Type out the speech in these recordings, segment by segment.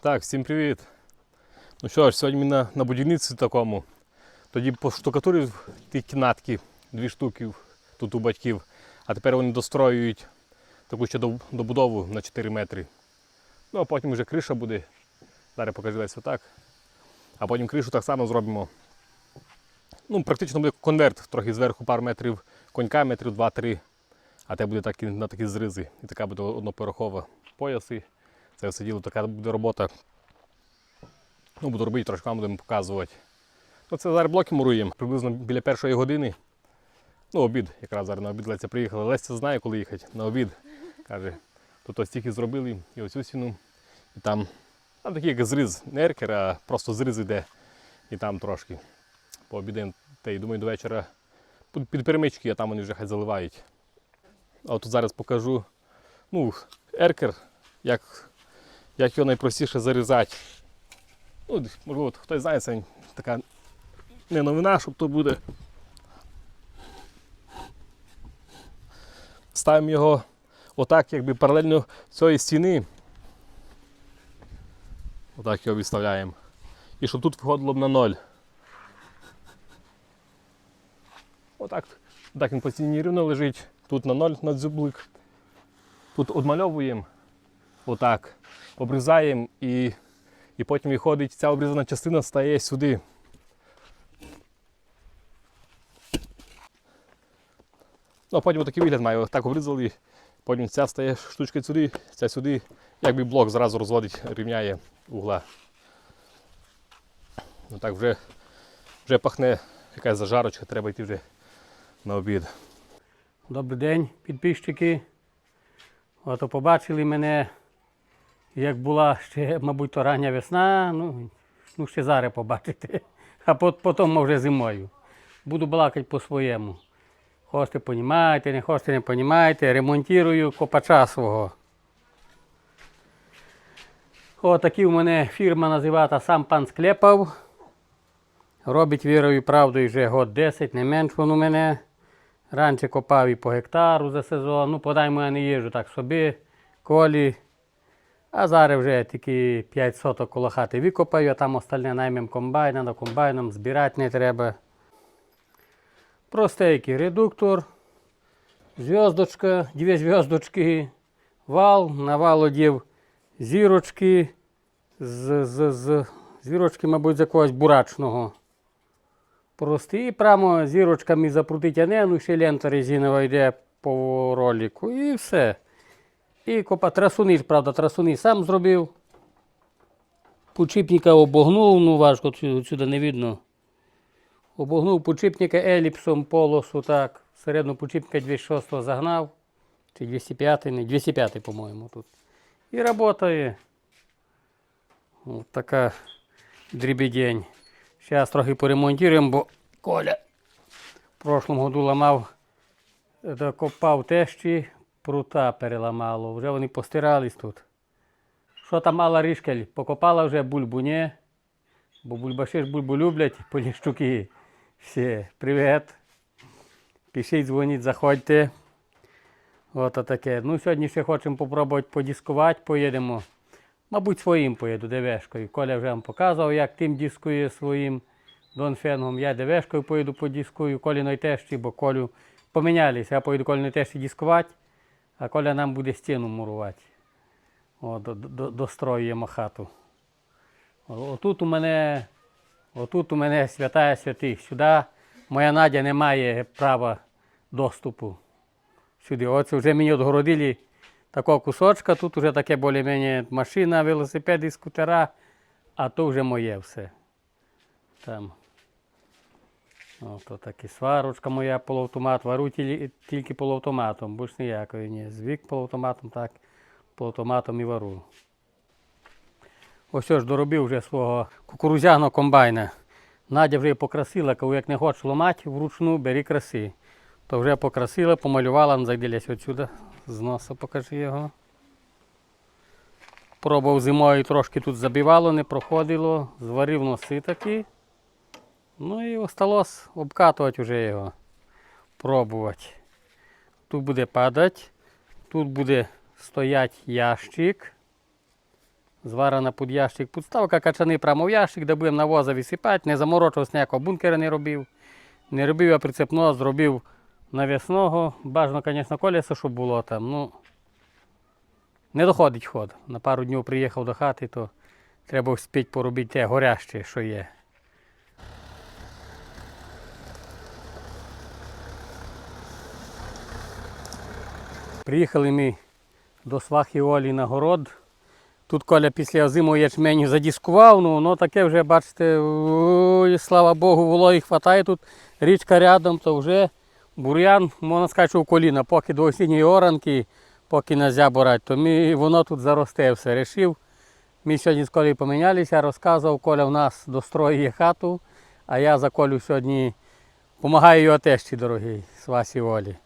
Так, всім привіт. Ну що ж, сьогодні на, на будівництві такому. Тоді поштукатурив ті кімнатки, дві штуки тут у батьків, а тепер вони достроюють таку ще добудову на 4 метри. Ну а потім вже криша буде. Зараз покажу десь отак. А потім кришу так само зробимо. Ну, практично буде конверт, трохи зверху пару метрів конька, метрів 2-3. А те буде так, на такі зризи. І така буде однопорохова пояси. Це все діло така буде робота. Ну, буду робити, трошки вам будемо показувати. Ну, це зараз блоки муруємо. Приблизно біля першої години. Ну, обід, якраз зараз на обід Леся приїхала. Леся знає, коли їхати на обід. Каже, тут ось тільки зробили і ось цю. І там, там такий як зриз, не еркер, а просто зриз іде. І там трошки. Пообідаємо. Та й думаю, до вечора під- перемички, а там вони вже хай заливають. А от зараз покажу. Ну, еркер, як, як його найпростіше зарізати. Ну, можливо, хтось знає, це така не новина, щоб то буде. Ставимо його отак, якби паралельно цієї стіни. Отак його відставляємо. І щоб тут виходило б на ноль. Отак. Так він по стіні рівно лежить. Тут на ноль на дзюблик. Тут одмальовуємо. Отак. Обрізаємо і, і потім виходить, ця обрізана частина стає сюди. Ну, а потім такий вигляд має. Так обрізали, потім ця стає штучка сюди, ця сюди, якби блок зразу розводить, рівняє угла. Ну так вже, вже пахне якась зажарочка, треба йти вже на обід. Добрий день, підписчики. Ото побачили мене, як була ще, мабуть, то рання весна, ну, ну ще зараз побачите. А потім вже зимою. Буду балакати по-своєму. Хочете понімаєте, не хочете, не понімаєте. Ремонтую копача свого. О, такі у мене фірма називається сам пан Склепав. Робить вірою правдою вже год 10, не менш він у мене. Раніше копав і по гектару за сезон. Ну, подаймо я не їжджу так собі, колі. А зараз вже тільки 5 соток коло хати викопаю, а там остальне наймем комбайна, на комбайном збирати не треба. Простенький редуктор, зв'язочка, дві зв'язочки, вал, на вал одів зірочки, з, з, з, зірочки, мабуть, з якогось бурачного. Простий, і прямо зірочками запрутить анену, ще лента резинова йде по ролику і все. І копа трасуни, правда, трасуни сам зробив. Почіпника обогнув, ну важко сюди не видно. Обогнув почіпника еліпсом полосу, так. Середню почіпника 206 загнав. Чи 205, не 205, по-моєму, тут. І працює. Ось така дрібідень. Зараз трохи поремонтуємо, бо Коля в прошлому году ламав, е, копав тещі, прута переламало. Вже вони постирались тут. Що там мала рішкель? Покопала вже бульбу, ні? Бо бульбаші ж бульбу люблять, поліщуки. Все, привіт. Пишіть, дзвоніть, заходьте. От таке. Ну, сьогодні ще хочемо попробувати подіскувати, поїдемо. Мабуть, своїм поїду ДВшкою. Коля вже вам показував, як тим дискує своїм Донфенгом. Я ДВшкою поїду подіскую, Коліної тещі, бо Колю помінялися. Я поїду Коліної тещі дискувати, а Коля нам буде стіну мурувати. О, до, до, достроюємо хату. Отут у мене, отут у мене святая святих. Сюди моя Надя не має права доступу. Сюди. Оце вже мені відгородили такого кусочка. Тут вже таке більш-менш машина, велосипеди, скутера, а то вже моє все. Там. Ото такі сварочка моя полуавтомат. Вару тільки полуавтоматом, більш ніякої. Ні. Звик полуавтоматом, так, полуавтоматом і вару. Ось ж доробив вже свого кукурузяного комбайна. Надя вже покрасила, кажу, як не хочеш ламати вручну, бери краси. То вже покрасила, помалювала, зайделясь отсюди, з носа покажи його. Пробував зимою трошки тут забивало, не проходило, зварив носи такі. Ну і осталось обкатувати вже його. Пробувати. Тут буде падати, тут буде стоять ящик. зварена під ящик. Підставка качани прямо в ящик, де будемо навоза висипати, не заморочувався ніякого бункера не робив. Не робив я прицепного, зробив навісного. Бажано, звісно, колесо, щоб було там. Ну, не доходить ход. На пару днів приїхав до хати, то треба вспіть поробити те горяще, що є. Приїхали ми до свахи Олі на город. Тут Коля після озимого ячменю задіскував, ну воно таке вже, бачите, ой, слава Богу, вологи хватає тут. Річка рядом, то вже бур'ян, можна сказати, що в коліна, поки до осінньої оранки, поки нельзя борати, то ми, воно тут заросте все. Рішив. Ми сьогодні з Колею помінялися, розказував, Коля в нас достроює хату, а я за Колю сьогодні допомагаю його тещі, дорогий, Свасі Олі.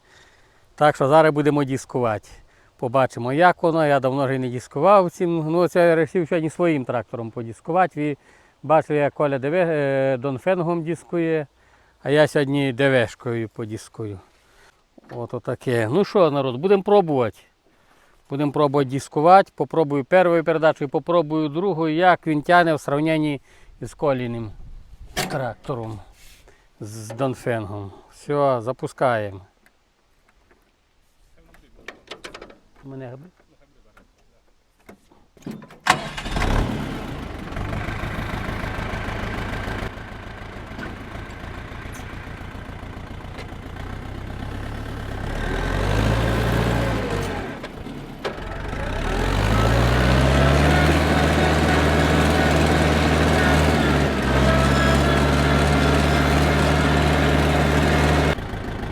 Так що зараз будемо дискувати. Побачимо, як воно. Я давно вже не дискував цим. Ну, це я вирішив сьогодні своїм трактором подискувати. Ви бачили, як Коля ДВ е, Донфенгом дискує, а я сьогодні ДВшкою подискую. От отаке. Ну що, народ, будемо пробувати. Будемо пробувати дискувати. Попробую першою передачою, попробую другою, як він тягне в сравненні з коліним трактором з Донфенгом. Все, запускаємо. Мене гби.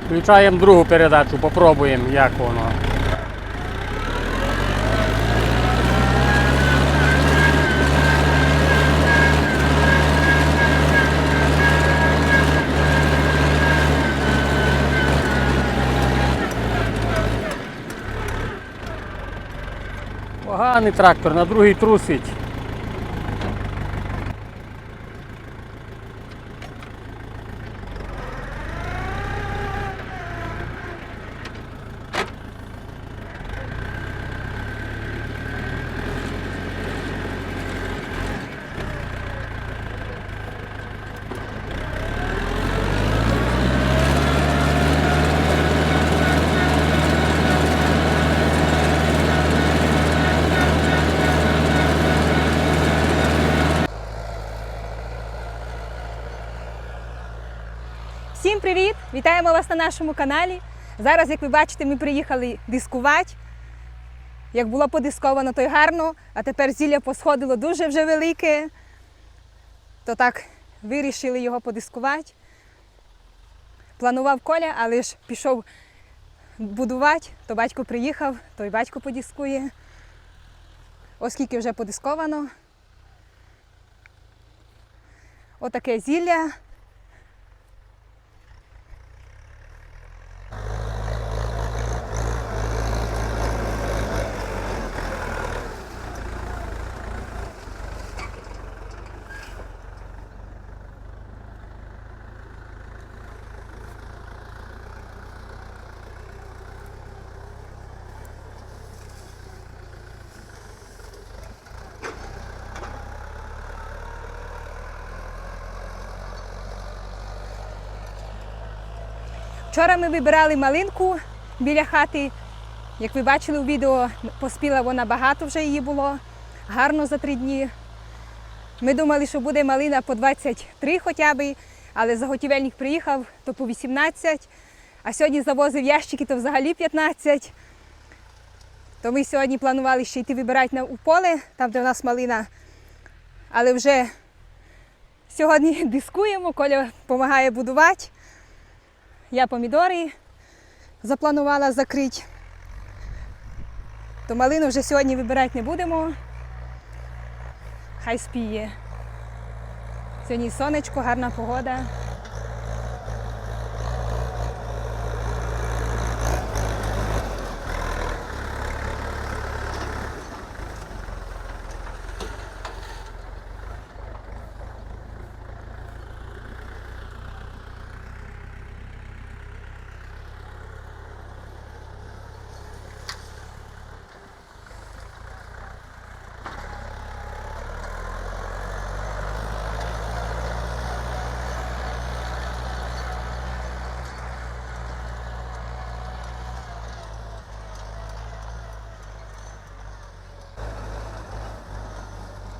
Включаємо другу передачу, попробуємо, як воно. Поганий трактор, на другий трусить. Всім привіт! Вітаємо вас на нашому каналі. Зараз, як ви бачите, ми приїхали дискувати. Як було подисковано, то й гарно, а тепер зілля посходило дуже вже велике. То так вирішили його подискувати. Планував Коля, але ж пішов будувати, то батько приїхав, то й батько подискує. Оскільки вже подисковано. Отаке зілля. Вчора ми вибирали малинку біля хати. Як ви бачили у відео, поспіла вона багато вже її було, гарно за три дні. Ми думали, що буде малина по 23 хоча б, але заготівельник приїхав, то по 18, а сьогодні завозив ящики, то взагалі 15. То ми сьогодні планували ще йти вибирати у поле, там, де в нас малина. Але вже сьогодні дискуємо, Коля допомагає будувати. Я помідори запланувала закрити. То малину вже сьогодні вибирати не будемо. Хай спіє. Сьогодні сонечко, гарна погода.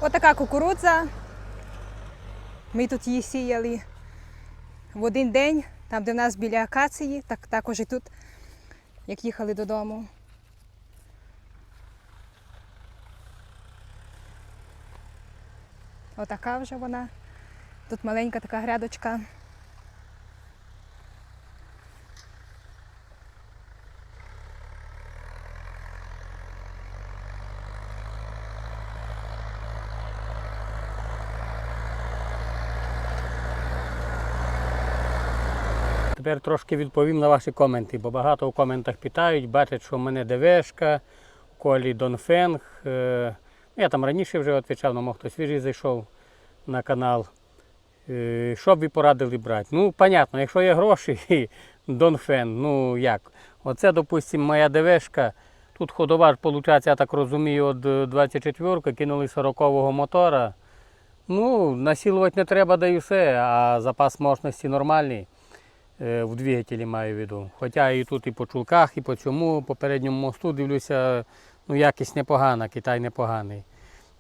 Отака кукурудза. Ми тут її сіяли в один день, там, де в нас біля акації, так також і тут, як їхали додому. Отака вже вона. Тут маленька така грядочка. Тепер трошки відповім на ваші коменти, бо багато у коментах питають, бачать, що в мене ДВшка, Колі Донфенг. Е, Я там раніше вже відповідав, але хтось свіжий зайшов на канал. Е, Що б ви порадили брати? Ну, понятно, якщо є гроші, Донфен, ну як? Оце, допустимо, моя ДВшка. Тут ходова, виходить, я так розумію, від 24-ки кинули 40-го мотора. Ну, насилувати не треба, да і все, а запас мощності нормальний. Е, в двигателі маю в виду. Хоча і тут і по чулках, і по цьому, по передньому мосту дивлюся, ну якість непогана, Китай непоганий.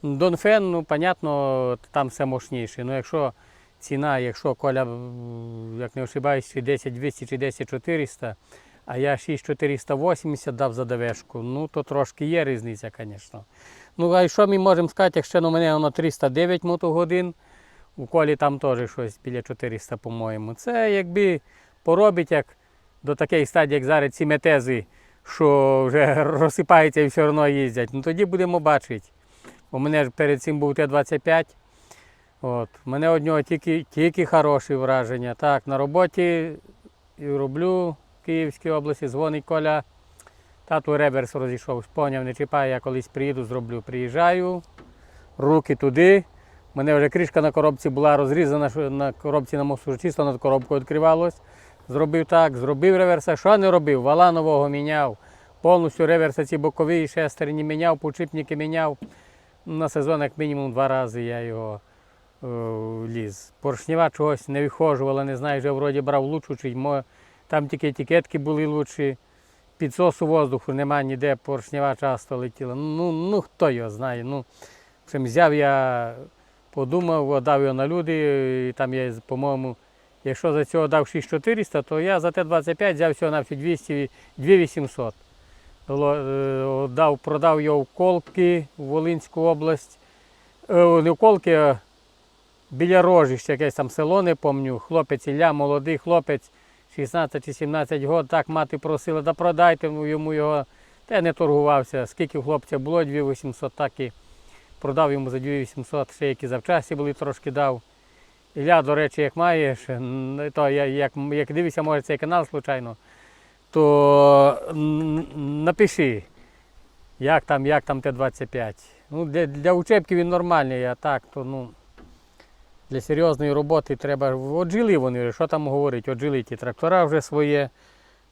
Донфен, ну, понятно, там все мощніше. Ну, якщо ціна, якщо Коля, як не ошибаюсь, чи 10 200 чи 10 400, а я 6480 дав за ДВшку, ну то трошки є різниця, звісно. Ну, а що ми можемо сказати, якщо у мене воно 309 мотогодин, у колі там теж щось біля 400, по-моєму. Це якби поробить як до такої стадії, як зараз ці метези, що вже розсипаються і все одно їздять. Ну тоді будемо бачити. У мене ж перед цим був Т-25. От. Мене від нього тільки, тільки хороші враження. Так, на роботі роблю в Київській області, дзвонить Коля. Тату реверс розійшов, поняв, не чіпай, я колись приїду, зроблю. Приїжджаю, руки туди. У мене вже кришка на коробці була розрізана, на коробці на мосту чисто над коробкою відкривалось. Зробив так, зробив реверса. Що не робив? Вала нового міняв. Повністю реверса ці бокові шестерні міняв, почіпники міняв. На сезон як мінімум два рази я його е, ліз. Поршнева чогось не виходжувала, не знаю, вже вроді брав лучшу, чи мо- там тільки етикетки були лучші. Підсосу воздуху немає ніде, поршнева часто летіла. Ну, ну хто його знає. Ну, в взяв я, подумав, дав його на люди, і там я, по-моєму, якщо за цього дав 6400, то я за Т-25 взяв всього на 2800. Е, Дав, продав його в Колки, в Волинську область. Е, Не в Колки, а біля Рожища, якесь там село, не пам'ятаю. Хлопець Ілля, молодий хлопець, 16 чи 17 років, так мати просила, да продайте йому його. Та я не торгувався. Скільки в хлопця було, 2800, так і продав йому за 2800, ще які завчасті були, трошки дав. Ілля, до речі, як маєш, то як, як дивишся, може цей канал случайно, то напиши, як там, як там Т-25. Ну, для, для учебки він нормальний, а так, то ну, для серйозної роботи треба. Оджили вони, що там говорить, оджили ті трактора вже своє.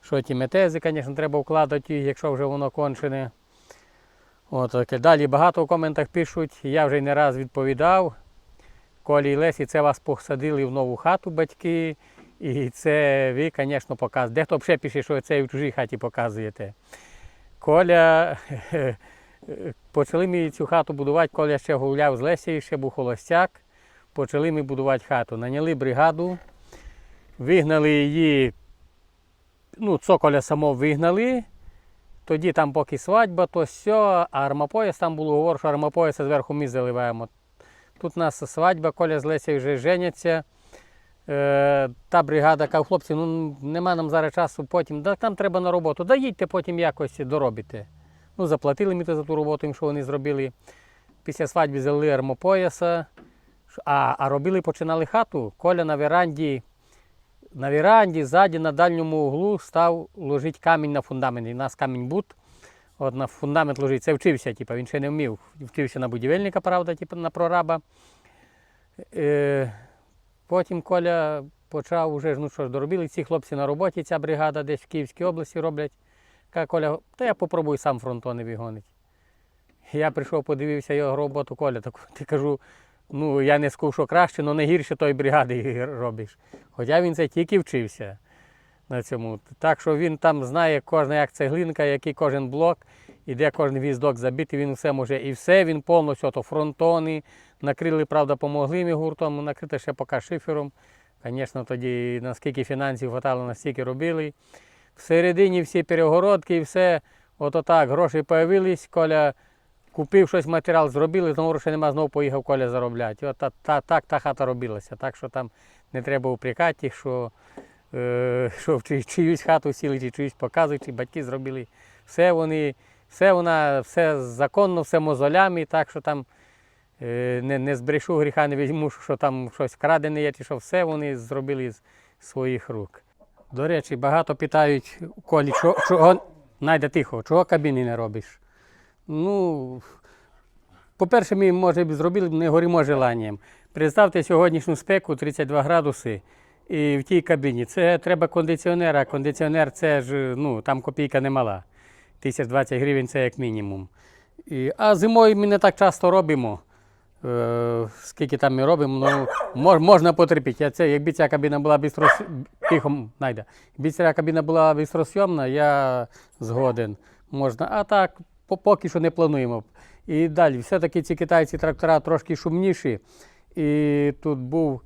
Що ті метези, звісно, треба вкладати, якщо вже воно кончене. От. Далі багато в коментах пишуть, я вже не раз відповідав. Колі і Лесі, це вас посадили в нову хату батьки. І це ви, звісно, показуєте. Дехто взагалі пише, що це в чужій хаті показуєте. Коля, почали ми цю хату будувати, Коля ще гуляв з Лесією, ще був холостяк. Почали ми будувати хату. Наняли бригаду, вигнали її, ну, цоколя само вигнали. Тоді там поки свадьба, то все, а армапояс там було говор, що армапояса зверху ми заливаємо. Тут у нас свадьба, Коля з Лесею вже женяться. Е, та бригада каже, хлопці, ну нема нам зараз часу потім, да, там треба на роботу. Да їдьте потім якось доробите. Ну, заплатили ми за ту роботу, що вони зробили. Після свадьби залили армопояса. А, а робили, починали хату. Коля на веранді, на веранді, ззаді, на дальньому углу став ложити камінь на фундамент. У нас камінь бут. От на фундамент ложить. Це вчився, типу, він ще не вмів. Вчився на будівельника, правда, типу, на прораба. Е, потім Коля почав уже, ну що ж, доробили ці хлопці на роботі, ця бригада десь в Київській області роблять. Каже Коля, та я попробую сам фронтони вигонити. Я прийшов, подивився його роботу, Коля, так ти кажу, ну я не скув, що краще, але не гірше тої бригади робиш. Хоча він це тільки вчився. На цьому. Так що він там знає кожна як цеглинка, який кожен блок, і де кожен віздок забитий, він все може. І все він повністю, то фронтони, накрили, правда, помогли ми гуртом, накрити ще поки шифером. Звісно, тоді наскільки фінансів хватало, настільки робили. Всередині всі перегородки і все, ото так, гроші появились, Коля купив щось матеріал, зробили, знову грошей нема, знову поїхав Коля заробляти. От та, та, так та хата робилася. Так що там не треба упрекати що, що в чи- чиюсь хату сіли, чи чиюсь показують, чи батьки зробили. Все вони, все вона, все законно, все мозолями, так що там е, не, не збрешу гріха, не візьму, що там щось крадене є, чи що все вони зробили з своїх рук. До речі, багато питають колі, що, чого, найде тихо, чого кабіни не робиш? Ну, по-перше, ми, може, б зробили не горимо желанням. Представте сьогоднішню спеку 32 градуси і в тій кабіні. Це треба кондиціонер, а кондиціонер це ж ну, там копійка немала. 1020 гривень це як мінімум. І, а зимою ми не так часто робимо. Е, скільки там ми робимо, ну, мож, можна потерпіти. Це, якби ця кабіна була бистрос... тихо, найде. Якби ця кабіна була бистросйомна, я згоден. Можна. А так, поки що не плануємо. І далі, все-таки ці китайці трактора трошки шумніші. І тут був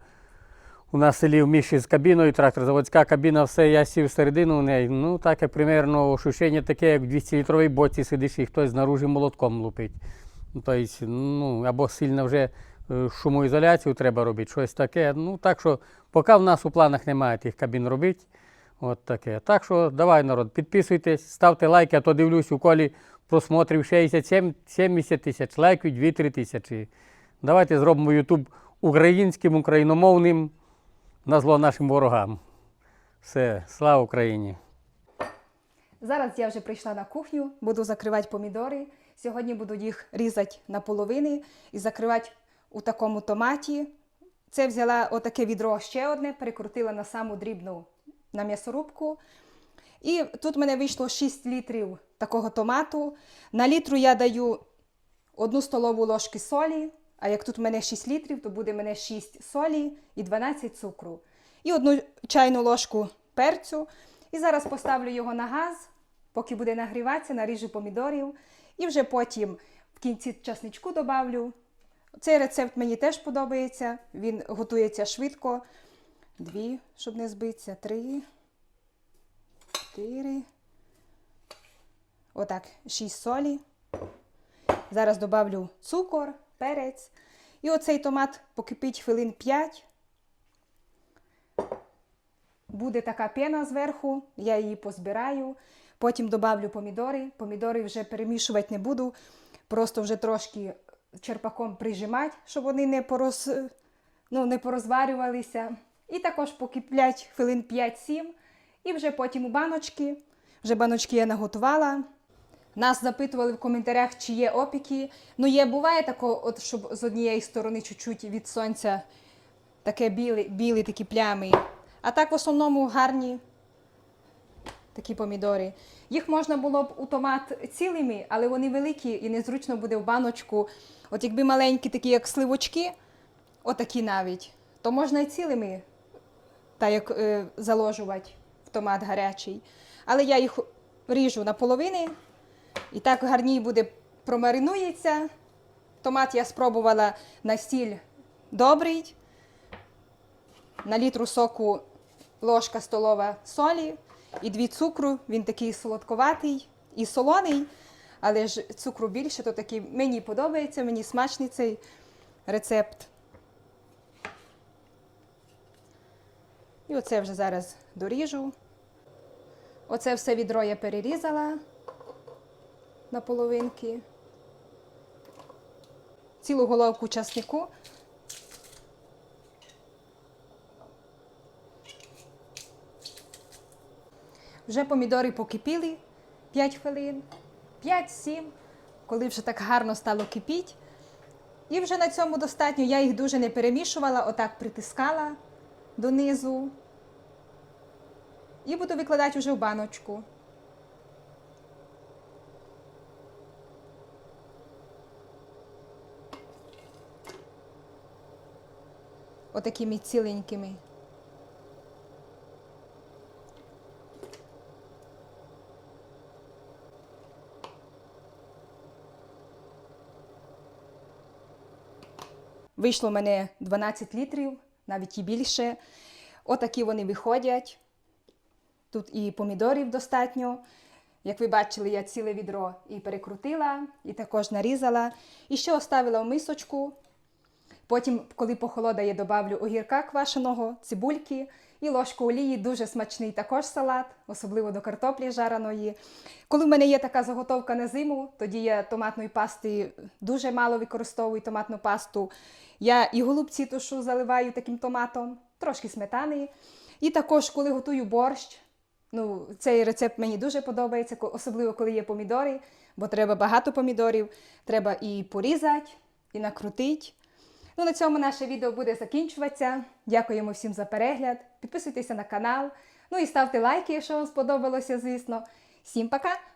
у нас в селі в Міші з кабіною трактор, заводська кабіна, все, я сів всередину в неї. Ну, таке примерно ощущення таке, як в 200-літровій боці сидиш і хтось знаружи молотком лупить. Тобто, ну, або сильно вже е, шумоізоляцію треба робити, щось таке. Ну, так що, поки в нас у планах немає тих кабін робити. От таке. Так що давай, народ, підписуйтесь, ставте лайки, а то дивлюсь, у колі просмотрів 67 70 тисяч лайків, 2-3 тисячі. Давайте зробимо YouTube українським, україномовним на зло нашим ворогам. Все, слава Україні! Зараз я вже прийшла на кухню, буду закривати помідори. Сьогодні буду їх різати на половини і закривати у такому томаті. Це взяла отаке відро ще одне, перекрутила на саму дрібну на м'ясорубку. І тут в мене вийшло 6 літрів такого томату. На літру я даю одну столову ложки солі, а як тут в мене 6 літрів, то буде мене 6 солі і 12 цукру. І одну чайну ложку перцю. І зараз поставлю його на газ, поки буде нагріватися, наріжу помідорів. І вже потім в кінці часничку добавлю. Цей рецепт мені теж подобається. Він готується швидко. Дві, щоб не збитися, три, чотири. Отак, шість солі. Зараз добавлю цукор, перець. І оцей томат покипить хвилин 5. Буде така пена зверху, я її позбираю. Потім добавлю помідори. Помідори вже перемішувати не буду. Просто вже трошки черпаком прижимати, щоб вони не, пороз, ну, не порозварювалися. І також покиплять хвилин 5-7. І вже потім у баночки. Вже баночки я наготувала. Нас запитували в коментарях, чи є опіки. Ну, є, буває тако, от, щоб з однієї сторони чуть-чуть від сонця таке білі, білі такі плями. А так в основному гарні такі помідори. Їх можна було б у томат цілими, але вони великі і незручно буде в баночку. От якби маленькі, такі як сливочки, отакі навіть, то можна і цілими та як е, заложувати в томат гарячий. Але я їх ріжу на половини, і так гарній буде промаринується. Томат я спробувала на сіль добрий. На літру соку ложка столова солі і дві цукру. Він такий солодковатий і солоний, але ж цукру більше, то такий мені подобається, мені смачний цей рецепт. І оце вже зараз доріжу. Оце все відро я перерізала на половинки. Цілу головку часнику. Вже помідори покипіли 5 хвилин, 5-7, коли вже так гарно стало кипіти. І вже на цьому достатньо. Я їх дуже не перемішувала, отак притискала донизу. І буду викладати вже в баночку. отакими ціленькими. Вийшло в мене 12 літрів, навіть і більше. Отакі вони виходять. Тут і помідорів достатньо. Як ви бачили, я ціле відро і перекрутила, і також нарізала. І ще оставила в мисочку. Потім, коли похолодає, добавлю огірка квашеного, цибульки і ложку олії. Дуже смачний також салат, особливо до картоплі жареної. Коли в мене є така заготовка на зиму, тоді я томатної пасти дуже мало використовую томатну пасту. Я і голубці тушу заливаю таким томатом, трошки сметани. І також, коли готую борщ, Ну, цей рецепт мені дуже подобається, особливо коли є помідори, бо треба багато помідорів, треба і порізати, і накрутити. Ну, на цьому наше відео буде закінчуватися. Дякуємо всім за перегляд. Підписуйтеся на канал. Ну і ставте лайки, якщо вам сподобалося, звісно. Всім пока!